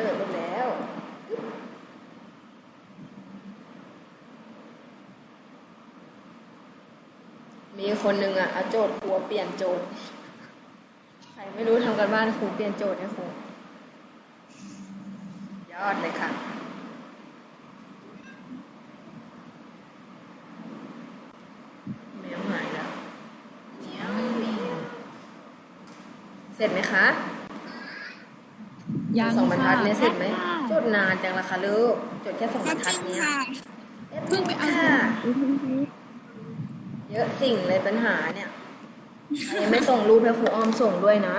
ลยหมดแล้วมีคนหนึ่งอะเอาโจทย์ครูเปลี่ยนโจทย์ ใครไม่รู้ทำกันบ้านครูเปลี่ยนโจทย์ให้ครูยอดเลยค่ะ แมวหายแล้วเสร็จไหมคะ ยังสองบรรทัดเนี่ยเสร็จไหมค่ะจดนานจังละคะลูกจดแค่สองบรรทัดเนี้ยเพิ่งไปเอาค่ะเยอะสิ่งเลยปัญหาเนี่ยใครยังไม่ส่งรูปให้ครูอ้อมส่งด้วยนะ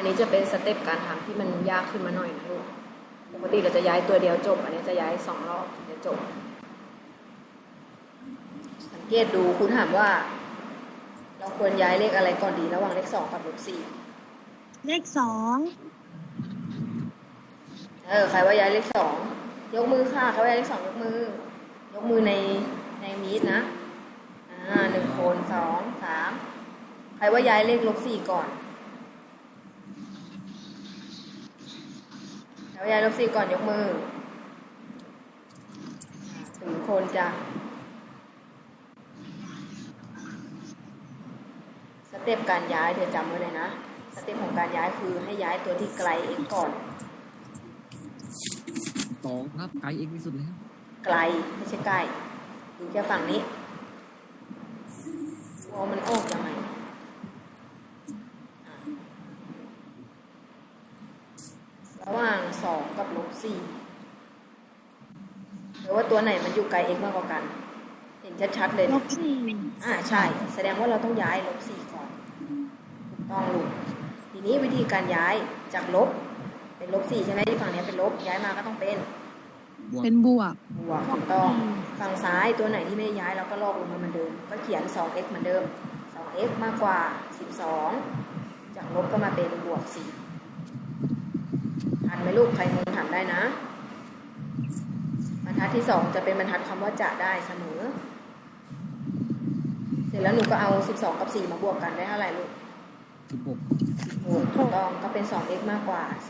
อันนี้จะเป็นสเต็ปการทำที่มันยาก ขึ้นมาหน่อยนะลูก ปกติเราจะย้ายตัวเดียวจบ อันนี้จะย้ายสองรอบถึงจะจบ สังเกตดูครูถามว่า เราควรย้ายเลขอะไรก่อนดีระหว่างเลขสองกับเลขสี่ เลขสองเออใครว่าย้ายเลขสองยกมือค่ะใครว่าย้ายเลขสองยกมือ ยกมือในในมีดนะ อ่าหนึ่งคนสองสามใครว่าย้ายเลขลบสี่ก่อน ใครว่าย้ายลบสี่ก่อนยกมืออ่าถึงคนจ้ะสเต็ปการย้ายเดี๋ยวจำไว้เลยนะ สเต็ปของการย้ายคือให้ย้ายตัวที่ไกลเองก่อน สองครับไกลเองที่สุดเลยครับไกลไม่ใช่ใกล้ดูแค่ฝั่งนี้ว่ามันออกยังไงอะระหว่างสองกับลบสี่หรือว่า ตัวไหนมันอยู่ไกล x มากกว่ากัน เห็นชัดๆเลยลเนี่ยบสี่อ่าใช่ แสดงว่าเราต้องย้ายลบสี่ก่อนถูกต้องลูกทีนี้วิธีการย้ายจากลบ เป็นลบสี่ใช่ไหมที่ฝั่งเนี้ยเป็นลบย้ายมาก็ต้องเป็นบวกเป็นบวกบวกถูกต้องฝั่งซ้ายตัวไหนที่ไม่ได้ย้ายเราก็ลอกลงมาเหมือนเดิม ก็เขียน 2x เหมือนเดิม 2x มากกว่า 12 จากลบก็มาเป็นบวก4ทันไหมลูกใครงงถามได้นะบรร ทัดที่2จะเป็นบรรทัดคำว่าจะได้เสมอ เสร็จแล้วหนูก็เอา12กับ4มาบวกกันได้เท่าไหร่ลูกสิบหก16ถูกต้องก็เป็น 2x มากกว่า16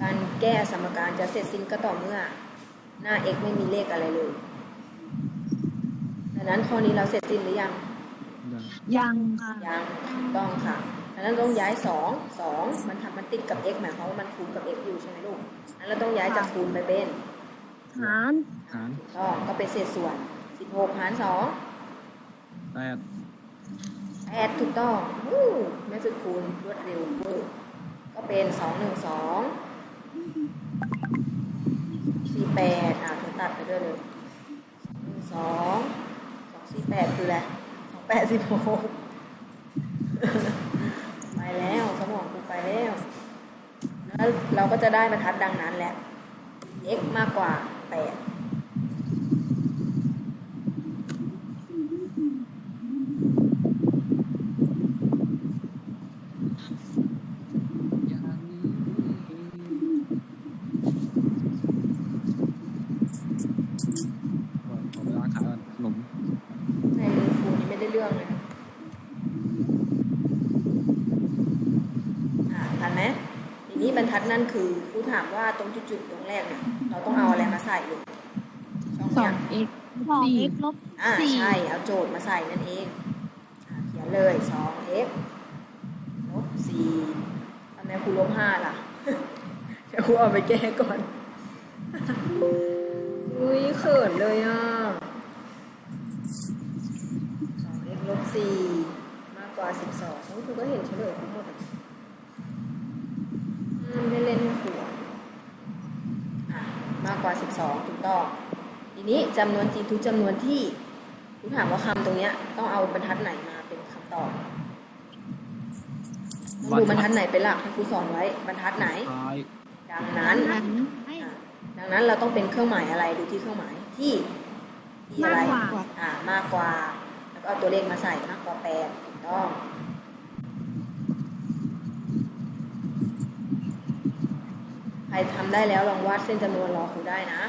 การแก้สมการจะเสร็จสิ้นก็ต่อเมื่อ หน้า x ไม่มีเลขอะไรเลยดังนั้นข้อนี้เราเสร็จสิ้นหรือยัง ยังยังค่ะยังถูกต้องค่ะ อันนั้นต้องย้ายสองสองมันทำมันติดกับ x หมายความว่ามันคูณกับ x อยู่ใช่ไหมลูกนั้นเราต้องย้ายจากคูณไปเป็นหารหารถูกต้องก็เป็นเศษส่วนสิบหารแปดถูกต้องวู้ไม่ฝึกคูณรวดเร็วเวอร์ก็เป็น 2 1 2 4 8อะเธอตัดไปด้วยเลยสองสองสี่แปดคืออะไสิบหก แล้วเราก็จะได้บรรทัดดังนั้นแหละ x มากกว่าแปดอย่างขาขายก่อนขนม ในมือครูนี่ไม่ได้เรื่องเลยนะอะทันไหม ทีนี้บรรทัดนั่นคือครูถามว่าตรงจุดๆตรงแรกเนี่ย เราต้องเอาอะไรมาใส่ลูกช่องสอเนี้งย x สอง x ลบอ่าสี่ใช่ เอาโจทย์มาใส่นั่นเองอ่าเขียนเลย 2x ลบ4ทำไมครูลบ5ล่ะเดี๋ยวครูเอาไปแก้ก่อนอุ้ยเขินเลยอะ 2x ลบ4มากกว่า12อุ๊ยครูก็เห็นเฉลยทั้งหมดอะอืม ไม่ได้เล่นให้ครูอะอะมากกว่า 12 ถูกต้อง ทีนี้จำนวนจริงทุกจำนวนที่คุณถามว่าคำตรงเนี้ยต้องเอาบรรทัดไหนมาเป็นคำตอบต้องดูบรรทัดไหนเป็นหลักให้ครูสอนไว้บรรทัดไหนท้ายดังนั้นนั้นอะดังนั้นเราต้องเป็นเครื่องหมายอะไรดูที่เครื่องหมายที่ที่อะไรมากกว่าอ่ามากกว่า แล้วก็เอาตัวเลขมาใส่มากกว่าแปดถูกต้อง ครทำได้แล้วลองวาดเส้นจำนวนรอครูได้นะ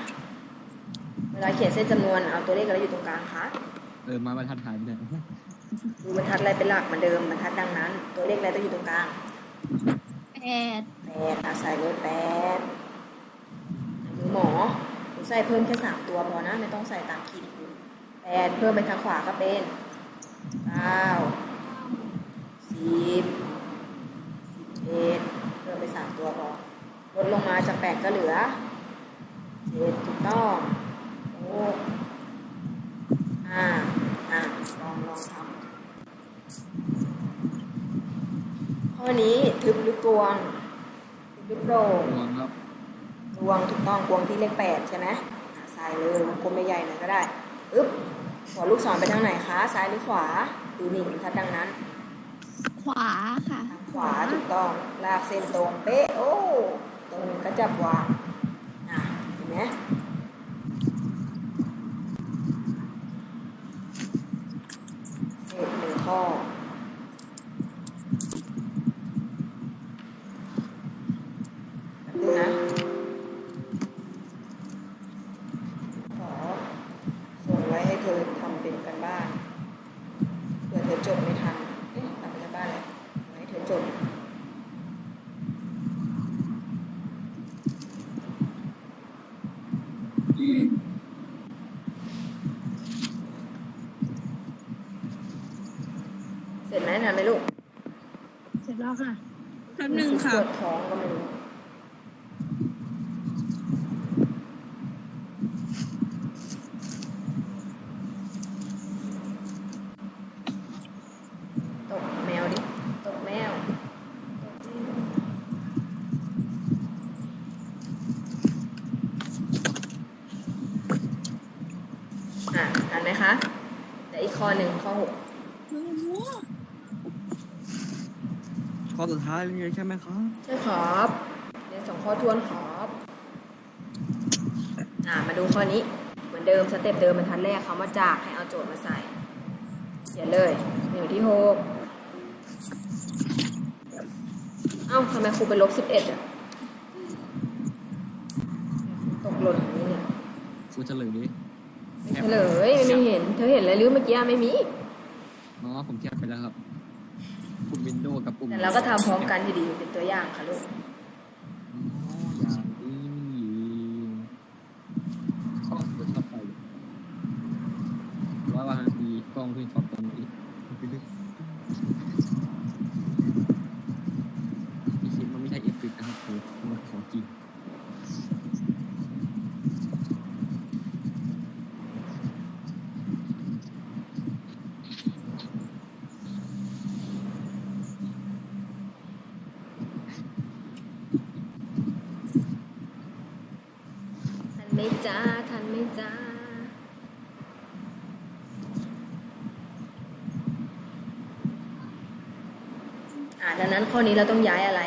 เวลาเขียนเส้นจำนวนเอาตัวเลขอะไรอยู่ตรงกลางคะเออมาบรรทัดหายไปไหนดูบรรทัดอะไรเป็นหลักเหมือนเดิมบรรทัดดังนั้น ตัวเลขอะไรต้องอยู่ตรงกลางแปดแปดอาศัยเลยแปดหรือหมอหนูใส่เพิ่มแค่สามตัวพอนะ ไม่ต้องใส่ตามขีดคุณแปดเพิ่มไปทางขวาก็เป็นเก้าสิบสิบเอ็ดเพิ่มไปสามตัวพอ ลดลงมาจากแปดก็เหลือเจ็ดถูกต้องโอ้อ่าอ่าลองลองทำข้อนี้ทึบหรือกลวงทึบหรือโปร่งรวมครับกวงถูกต้องกวงที่เลขแปดใช่ไหมอะใส่เลยวงกลมใหญ่ๆหน่อยก็ได้อึ๊บหัวลูกศรไปทางไหนคะ ซ้ายหรือขวา ดูนี่บรรทัดดังนั้น ขวาค่ะทางขวาถูกต้อง ลากเส้นตรงเป๊ะ โอ้ ตรงนี้ก็จับวางอะเห็นไหมเสร็จหนึ่งข้อ ดูนะ ขอส่งไว้ให้เธอทำเป็นกันบ้านเผื่อเธอจดไม่ทัน เอ๊ะทำเป็นกันบ้านอะไรไว้ให้เธอจด เสร็จไหมทันไหมลูก เสร็จแล้วค่ะแป๊บหนึ่งค่ะ ปวดท้องก็ไม่รู้ ตกแมวดิ ตกแมวตกแมวอะทันไหมคะแต่อีกข้อหนึ่งข้อหก ข้อสุดท้ายเลยใช่ไหมครับ ใช่ครับเรียนสองข้อทวนครับอ่ามาดูข้อนี้ เหมือนเดิมสเต็ปเดิมบรรทัดแรกเขามาจากให้เอาโจทย์มาใส่เขียนเลยหนึ่งที่หกเอ้าทำไมครูไปลบสิบเอ็ดอะตกหล่นอย่างนี้เนี่ยกูเฉลยดิไม่เฉลยไม่เห็น เธอเห็นอะไรหรือเมื่อกี้ไม่มี อ๋อ ผมแคปไปแล้วครับ ปุ่มวินโดว์กับปุ่มแต่เราก็ทำพร้อมกันอยู่ดีเป็นตัวอย่างค่ะลูกอ๋ออย่างนี้ชอบชอบไปว่าว่ามีกล้องขึ้นช็อตตรงนี้ที่คิดมันไม่ใช่เอฟเฟกต์นะครับคือมันของจริง ทันไหม จ้าทันไหมจ้าอ่าดังนั้นข้อนี้เราต้องย้ายอะไร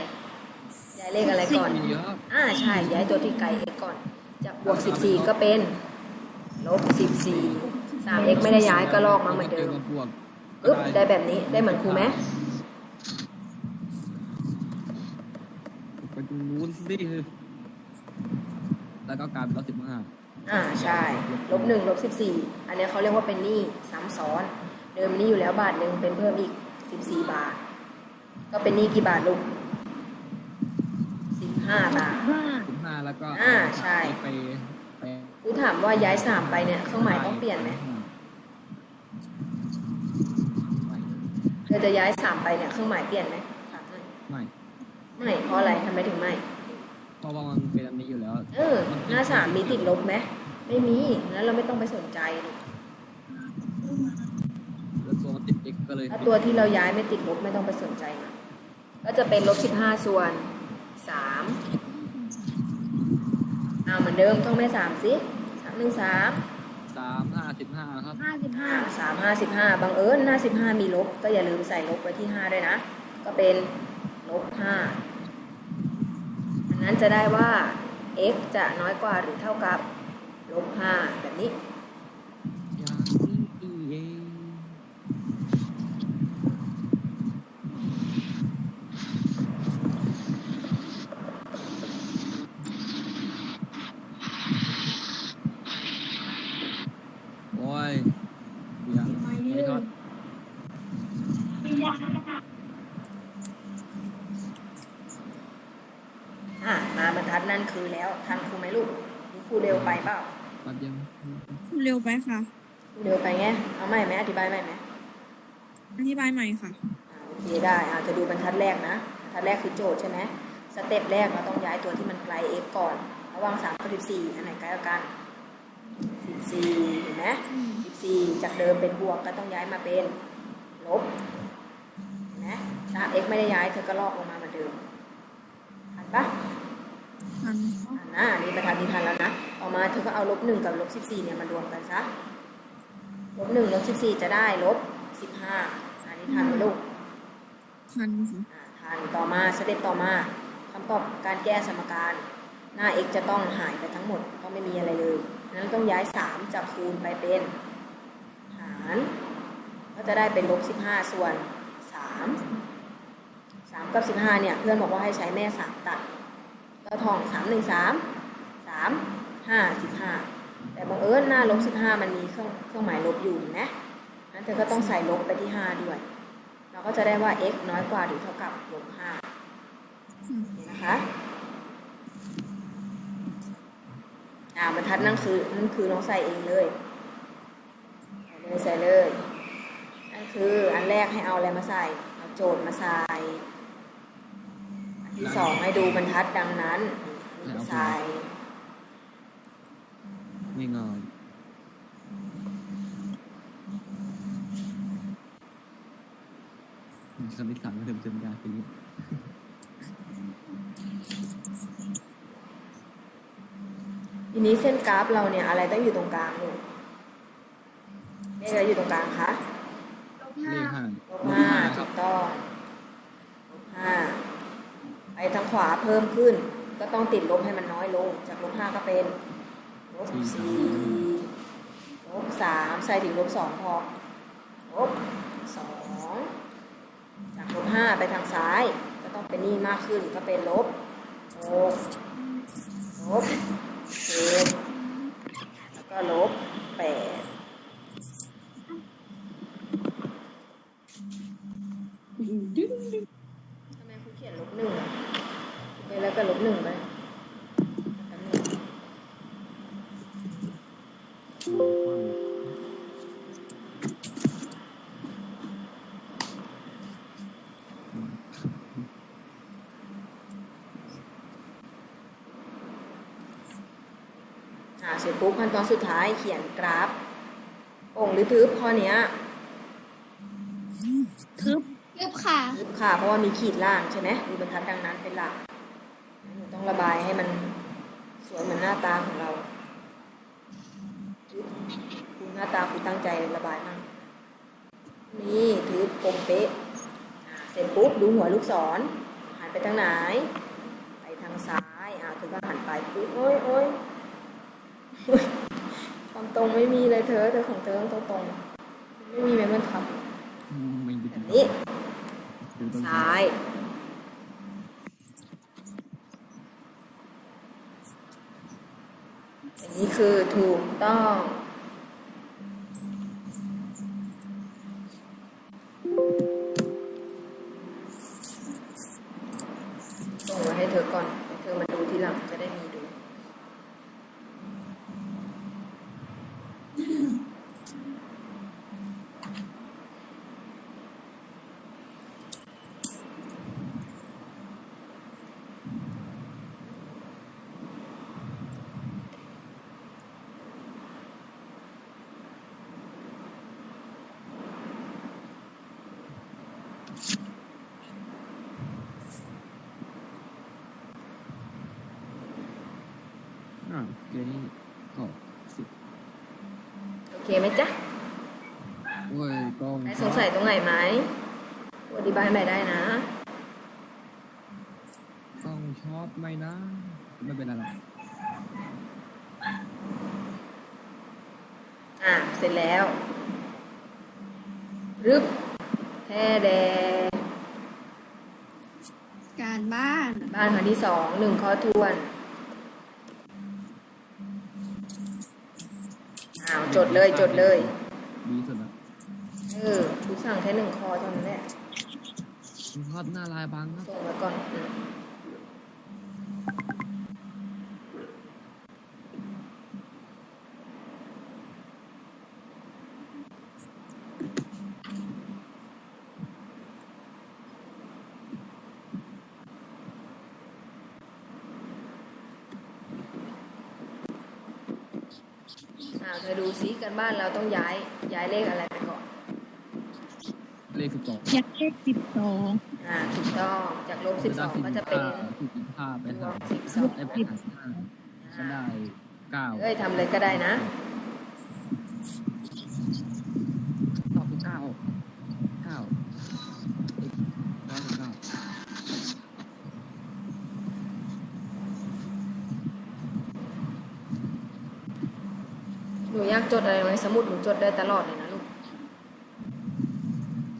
ย้ายเลขอะไรก่อนมีเยอะอ่าใช่ ย้ายตัวที่ไกล x ก่อน จากบวก14ก็เป็น ลบ14 3x ไม่ได้ย้ายก็ลอกมาเหมือนเดิมบวกอึ๊บได้แบบนี้ได้เหมือนครูไหมไปดูนู้นสิ แล้วก็กลายเป็นร้อยสิบห้าอ่าใช่ลบหนึ่งลบสิบสี่อันเนี้ยเขาเรียกว่าเป็นหนี้ซ้ำซ้อน เดิมหนี้อยู่แล้วบาทหนึ่งเป็นเพิ่มอีกสิบสี่บาท ก็เป็นหนี้กี่บาทลูกสิบห้าบาทห้าสิบห้าแล้วก็อ่าใช่ไปไปครูถามว่าย้ายสามไปเนี่ยเครื่องหมายต้องเปลี่ยนไหมไม่เธอจะย้ายสามไปเนี่ยเครื่องหมายเปลี่ยนไหมถามหน่อยไม่ไม่เพราะอะไรทำไมถึงไม่เพราะว่ามันเป็นอันนี้อยู่แล้ว เออ หน้าสามมีติดลบไหมไม่มีงั้นเราไม่ต้องไปสนใจดิแล้วตัวมันติด x ก็เลยถ้าตัวที่เราย้ายไม่ติดลบไม่ต้องไปสนใจมันก็จะเป็นลบสิบห้าส่วนสามเอาเหมือนเดิมท่องแม่สามสิสามหนึ่งสามสามห้าสิบห้าครับห้าสิบห้าสามห้าสิบห้าบังเอิญห้าสิบห้ามีลบ ก็อย่าลืมใส่ลบไว้ที่ห้าด้วยนะ ก็เป็นลบห้าอันนั้นจะได้ว่า x จะน้อยกว่าหรือเท่ากับลบห้าแบบนี้อย่างนี้เอง โอ้ยเดี๋ยวไม่ทอด อะมาบรร ทัดนั่นคือแล้วทันครูไหมลูกหรือครูเร็วไปเปล่าแป๊บเดียวเร็วไปค่ะครูเร็วไปไงเอาใหม่ไหมอธิบายใหม่ไหมอธิบายใหม่ค่ะอ่าโอเคได้อาจะดูบรรทัดแรกนะบรรทัดแรกคือโจทย์ใช่ไหมสเต็ปแรกเราต้องย้ายตัวที่มันไกล x ก่อน ระหว่าง3กับ14อันไหนไกลกว่ากัน14เห็นไหม14จากเดิมเป็นบวกก็ต้องย้ายมาเป็นลบเห็นไหม 3x ไม่ได้ย้ายเธอก็ลอกลงมาเหมือนเดิมทันปะ ทันทันนะอันนี้บรรทัดนี้ทันแล้วนะ ต่อมาเธอก็เอาลบ1กับลบ14เนี่ยมารวมกันซะ ลบ1ลบ14จะได้ลบ15อันนี้ทันไหมลูก ทันค่ะอ่าทัน ต่อมาสเต็ปต่อมาคำตอบการแก้สมการ หน้า x จะต้องหายไปทั้งหมด ก็ไม่มีอะไรเลย นั้นต้องย้าย3จากคูณไปเป็น หาร ก็จะได้เป็นลบ15ส่วน3 3กับ15เนี่ยเพื่อนบอกว่าให้ใช้แม่3ตัด ก็ท่อง3 1 3 3 5 15แต่บังเอิญหน้าลบ15มันมีเครื่องเครื่องหมายลบอยู่เห็นไหมนั้นเธอก็ต้องใส่ลบไปที่5ด้วย เราก็จะได้ว่า x น้อยกว่าหรือเท่ากับลบห้านะคะอ่าบรรทัดนั่นคือนั่นคือน้องใส่เองเลยใส่เลยใส่เลยนั่นคืออันแรกให้เอาอะไรมาใส่เอาโจทย์มาใส่ ที่สองให้ดูบรรทัดดังนั้นนี่อันนี้ก็ใส่ไม่งอยคณิตศาสตร์ก็เดิมจำยากปีนี้ทีนี้เส้นกราฟเราเนี่ยอะไรต้องอยู่ตรงกลางลูกเลขอะไรอยู่ตรงกลางคะเลขห้าลบห้าถูกต้องลบห้า ไปทางขวาเพิ่มขึ้น ก็ต้องติดลบให้มันน้อยลง จากลบห้าก็เป็นลบสี่ลบสามใส่ถึงลบสองพอลบสองจากลบห้าไปทางซ้าย ก็ต้องเป็นนี่มากขึ้นก็เป็นลบหกลบเจ็ดแล้วก็ลบแปด ทำไมครูเขียนลบหนึ่งอะไปแล้วก็ลบหนึ่งไปแป๊บนึง อ่าเสร็จปุ๊บขั้นตอนสุดท้ายเขียนกราฟโป่งหรือทึบข้อเนี้ยทึบทึบค่ะทึบค่ะ เพราะว่ามีขีดล่างใช่ไหมมีบรรทัดดังนั้นเป็นหลักหนูต้องระบายให้มันสวยเหมือนหน้าตาของเราทึบคุณ หน้าตาคุณตั้งใจระบายมากนี่ทึบกลมเป๊ะอ่าเสร็จปุ๊บดูหัวลูกศรหันไปทางไหน ไปทางซ้ายอ่าเธอก็หันไปปุ๊บโอ้ยโอ้ยโอ๊ยความตรงไม่มีเลยเธอเธอของเธอต้องตรงๆไม่มีแม้มันทับไม่ดีแบบนี้ดูต้นซ้ายอันนี้คือถูกต้องส่งมาให้เธอก่อนเดี๋ยวเธอมาดูทีหลังจะได้มีดู อ่าเกรนี่ก็สิบโอเคไหมจ๊ะโอ้ยกล้องใครสงสัยตรงไหนไหมอธิบายใหม่ได้นะ กล้องชอบไหมนะ ไม่เป็นไรหรอกร็จแล้วรึบแท้แดการบ้าน บ้านครั้งที่สองหนึ่งข้อทวนอ้าว จดเลยจดเลยดีสุดละเออครูสั่งแค่หนึ่งข้อเท่านั้นแหละคุณทอดหน้าลายบางครับส่งไว้ก่อน อืมอ้าวเธอดูซิกันบ้านเราต้องย้ายย้ายเลขอะไรไปก่อน เลขสิบสองยักษ์เลขสิบสองอ่าถูกต้องจากลบสิบสองก็จะเป็นถูกสิบห้าไปบวหากสิบสองได้ไปหาห้าก็ได้เก้าเอ้ยทำเลยก็ได้นะ ตอบคือเก้าเก้าเก้าเก้า หนูอยาก จดอะไรไว้สมุดหนูจดได้ตลอดเลยนะลูก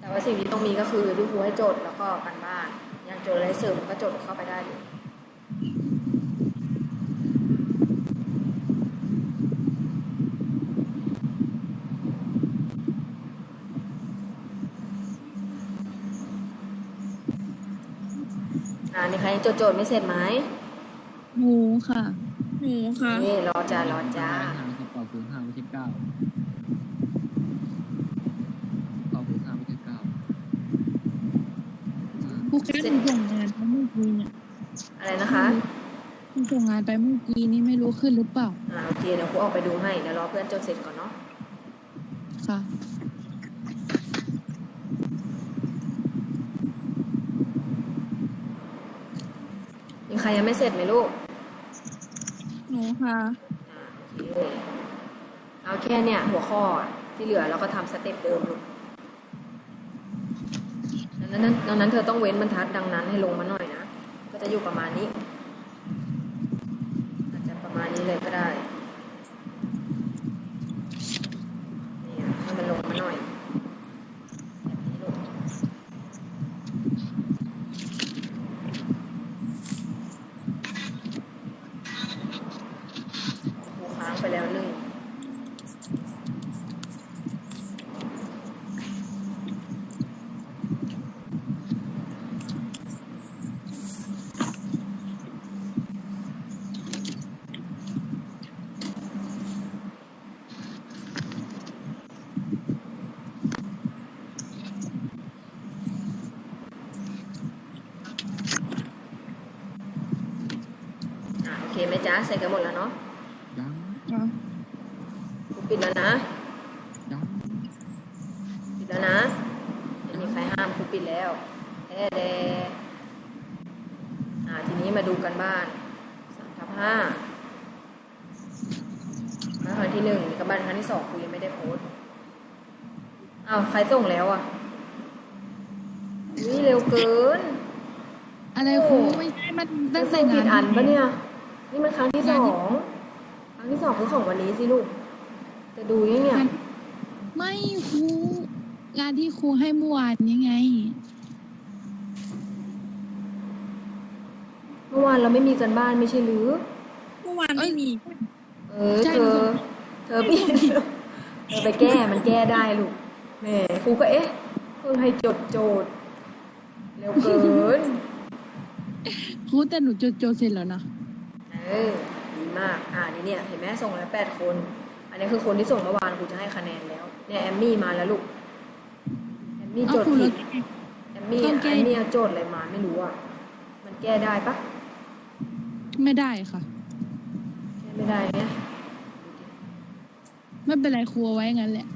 แต่ว่าสิ่งที่ต้องมีก็คือที่ครูให้จดแล้วก็กันบ้านอยากจดอะไรเสริมก็จดเข้าไปได้เลยอ่านี่ใครยังจดโจทย์ไม่เสร็จไหมหมูค่ะหมูค่ะ นี่รอจ้ารอจ้า ห้าครับตอบคือห้าไม่ใช่เก้าตอบคือห้าไม่ใช่เก้าอ่า ครู แค่หนูส่งงานไปเมื่อกี้เนี่ยอะไรนะคะหนูส่งงานไปเมื่อกี้นี่ไม่รู้ขึ้นหรือเปล่าอ่าโอเคเดี๋ยวครูออกไปดูให้เดี๋ยวรอเพื่อนจดเสร็จก่อนเนาะค่ะมีใครยังไม่เสร็จไหมลูกหนูค่ะอ่าโอเคเอาแค่เนี่ยหัวข้อที่เหลือเราก็ทำสเต็ปเดิมลูก ดังนั้นดังนั้นเธอต้องเว้นบรรทัดดังนั้นให้ลงมาหน่อยนะ ก็จะอยู่ประมาณนี้ อาจจะประมาณนี้เลยก็ได้เนี่ยให้มันลงมาหน่อย แบบนี้ลูกครูค้างไปแล้วหนึ่ง อะโอเคไหม จ๊ะใส่กันหมดแล้วเนาะยังค่ะกูปิดแล้วนะยังปิดแล้วนะไม่มีใครห้ามกูปิดแล้วแท้แดอ่าทีนี้มาดูกันบ้านสามทับห้าบ้านครั้งที่หนึ่งนี่กับบ้านครั้งที่สองกูยังไม่ได้โพสต์อ้าวใครส่งแล้วอะนี่เร็วเกิน อะไรครูไม่ใช่มันตั้งแต่ส่งงาผินดอันปะเนี่ย นี่มันครั้งที่สองครั้งที่สองคือของวันนี้สิลูก จะดูยังเนี่ยงานไม่ครูงานที่ครูให้เมื่อวานยังไง เมื่อวานเราไม่มีกันบ้านไม่ใช่หรือ เมื่อวานไม่มี เออใช่เธอหนูเธอพี่เธอไปแก้มันแก้ได้ลูกแหมครูก็เอ๊ะเพิ่งให้จดโจทย์เร็วเกินครูแต่หนูจดโจทย์เสร็จแล้วนะ เออดีมาก อ่านี่เนี่ยเห็นไหมส่งแล้วแปดคน อันนี้คือคนที่ส่งเมื่อวานครูจะให้คะแนนแล้ว เนี่ยแอมมี่มาแล้วลูก แอมมี่เอาโจทครูย์แล้ผิวดแอมมี่ต้องแก้แอมมี่เอาโจทย์อะไรมาไม่รู้อะ มันแก้ได้ปะไม่ได้ค่ะ แก้ไม่ได้เนี่ยไม่เป็นไรครูเอาไว้งั้นแหละ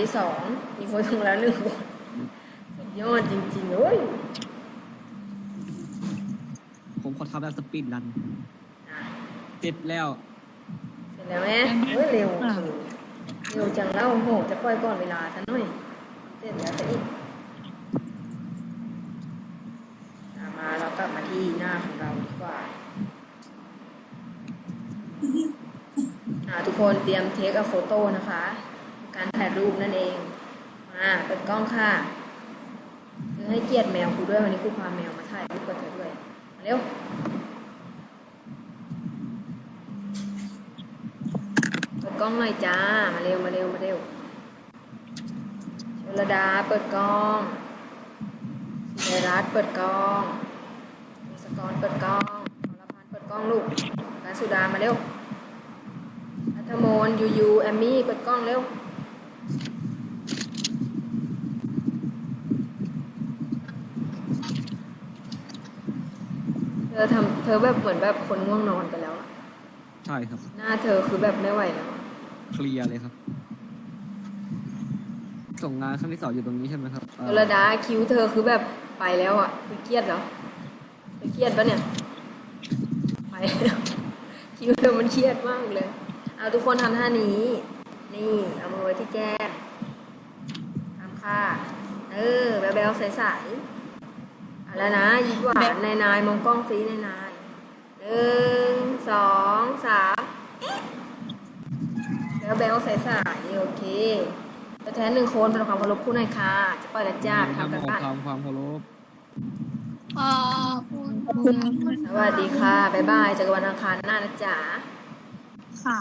ที่สองมีคนทงแล้วหนึ่งคนยอดจริงๆโอ้ยผมขอทำแล้วสปีดรันอะเจแล้ว เสร็จแล้วแหมเฮ้ยเร็วเร็วจังแล้วโหจะปล่อยก่อนเวลาซะหน่อยเสร็จแล้วจะอีกอะมาเรากลับมาที่หน้าของเราดีกว่าทุกคนเตรียมเทคอะโฟโต้นะคะ การถ่ายรูปนั่นเอง มาเปิดกล้องค่ะคือให้เกียรติแมวครูด้วยวันนี้ครูพาแมวมาถ่ายรูปกับเธอด้วยมาเร็วเปิดกล้องหน่อยจ้า มาเร็วมาเร็วมาเร็วชลดาเปิดกล้องศิรัตน์เปิดกล้องมีสกรเปิดกล้องอรพันเปิดกล้องลูกการสุดามาเร็วอัธมนยูยูแอมมี่เปิดกล้องเร็ว ธอทำเธอแบบเหมือนแบบคนง่วงนอนกันแล้วอะใช่ครับ หน้าเธอคือแบบไม่ไหวแล้วอะเคลียร์เลยครับ ส่งงานครั้งที่สองอยู่ตรงนี้ใช่ไหมครับเอ่อชลดาคิ้วเธอคือแบบไปแล้วอะคือเครียดเหรอเธอเครียดปะเนี่ย ไปแล้ว คิ้วเธอมันเครียดมากเลย เอาทุกคนทำท่านี้ นี่เอามือไว้ที่แก้มทำค่ะ เออแบ๊วๆใสๆเอา แล้วนะยิ้มหวานนายนายๆมองกล้องซีนายนายๆหนึ่งสองสามแบ๊วๆใสๆโอเคตัวแทนหนึ่งคนเป็นความเคารพคู่หน่อยค่ะ จะปล่อยละจ้าไปทำกันบ้านความความเคารพขอบคุณสวัสดีค่ะ บ๊ายบายเจอกันวันอังคารหน้านะจ๊ะค่ะ